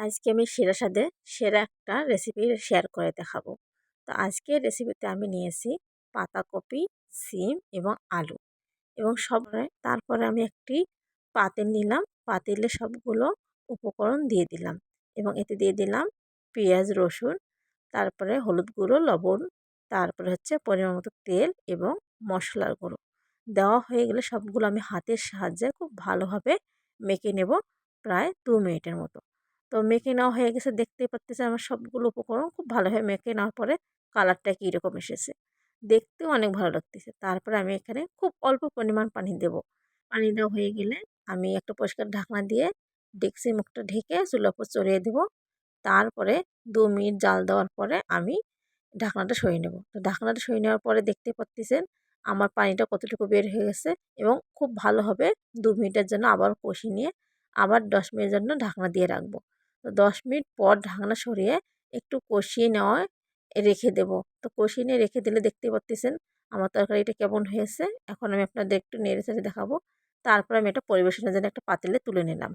আজকে আমি সেরা স্বাদে সেরা একটা রেসিপি শেয়ার করে দেখাবো। তো আজকের রেসিপিতে আমি নিয়েছি পাতাকপি, সিম এবং আলু। এবং সব তারপরে আমি একটি পাতিল নিলাম। পাতিলে সবগুলো উপকরণ দিয়ে দিলাম এবং এতে দিয়ে দিলাম পেঁয়াজ, রসুন, তারপরে হলুদ গুঁড়ো, লবণ, তারপরে হচ্ছে পরিমাণ মতো তেল এবং মশলার গুঁড়ো। দেওয়া হয়ে গেলে সবগুলো আমি হাতের সাহায্যে খুব ভালোভাবে মেখে নেব প্রায় দু মিনিটের মতো। তো মেখে নেওয়া হয়ে গেছে, দেখতেই পাচ্তেছে আমার সবগুলো উপকরণ খুব ভালোভাবে মেখে নেওয়ার পরে কালারটা কীরকম এসেছে। দেখতেও অনেক ভালো লাগতেছে। তারপরে আমি এখানে খুব অল্প পরিমাণ পানি দেব। পানি দেওয়া হয়ে গেলে আমি একটা পরিষ্কার ঢাকনা দিয়ে ডেক্সি মুখটা ঢেকে চুলার উপর চড়িয়ে দেবো। তারপরে দু মিনিট জাল দেওয়ার পরে আমি ঢাকনাটা সরিয়ে নেব। তো ঢাকনাটা সরিয়ে নেওয়ার পরে দেখতে পাচ্ছেন আমার পানিটা কতটুকু বের হয়ে গেছে এবং খুব ভালোভাবে দু মিনিটের জন্য আবার কষিয়ে নিয়ে আবার দশ মিনিটের জন্য ঢাকনা দিয়ে রাখব। তো দশ মিনিট পর ঢাকনা সরিয়ে একটু কষিয়ে নেওয়ায় রেখে দেব। তো কষিয়ে নিয়ে রেখে দিলে দেখতে পাচ্ছেন আমার তরকারিটা কেমন হয়েছে। এখন আমি আপনাদের একটু নেড়ে চেড়ে দেখাবো। তারপর আমি এটা পরিবেশনের জন্য একটা পাতিলে তুলে নিলাম।